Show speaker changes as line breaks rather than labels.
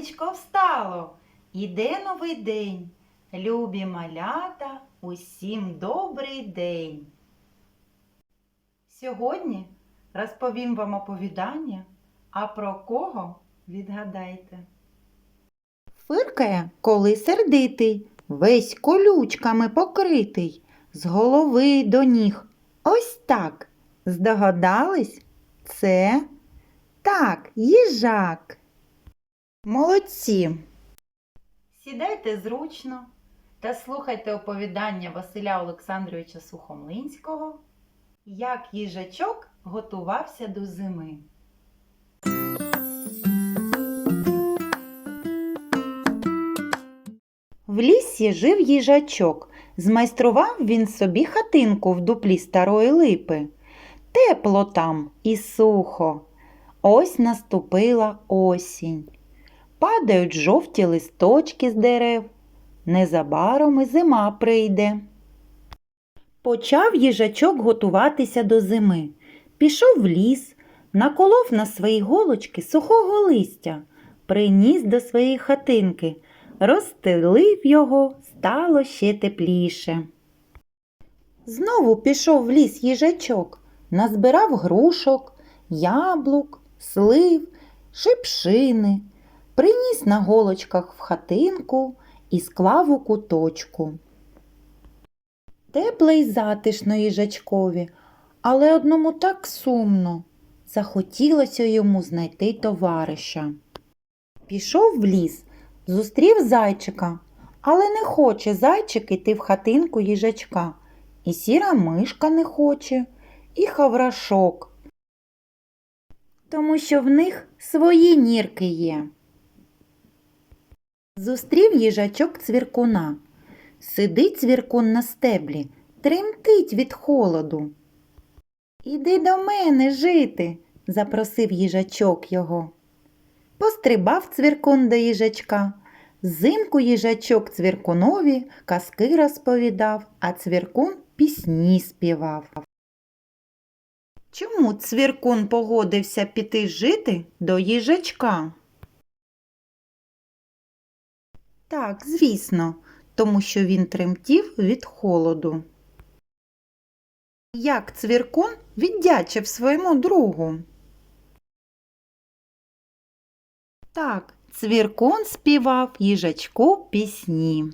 сонечко встало, іде новий день. Любі малята, усім добрий день. Сьогодні розповім вам оповідання, а про кого відгадайте. Фиркає, коли сердитий, весь колючками покритий, з голови до ніг. Ось так. Здогадались? Це так, їжак. Молодці. Сідайте зручно та слухайте оповідання Василя Олександровича Сухомлинського, як їжачок готувався до зими. В лісі жив їжачок. Змайстрував він собі хатинку в дуплі старої липи. Тепло там і сухо. Ось наступила осінь. Падають жовті листочки з дерев. Незабаром і зима прийде. Почав їжачок готуватися до зими. Пішов в ліс, наколов на свої голочки сухого листя, приніс до своєї хатинки, розстелив його, стало ще тепліше. Знову пішов в ліс їжачок, назбирав грушок, яблук, слив, шипшини, приніс на голочках в хатинку і склав у куточку. Тепло й затишно їжачкові, але одному так сумно. Захотілося йому знайти товариша. Пішов в ліс, зустрів зайчика, але не хоче зайчик іти в хатинку їжачка. І сіра мишка не хоче, і хаврашок, тому що в них свої нірки є. Зустрів їжачок цвіркуна. Сидить цвіркун на стеблі, тремтить від холоду. Іди до мене жити, запросив їжачок його. Пострибав цвіркун до їжачка. Зимку їжачок цвіркунові казки розповідав, а цвіркун пісні співав. Чому цвіркун погодився піти жити до їжачка? Так, звісно, тому що він тремтів від холоду. Як цвіркун віддячив своєму другу? Так, цвіркун співав їжачку пісні.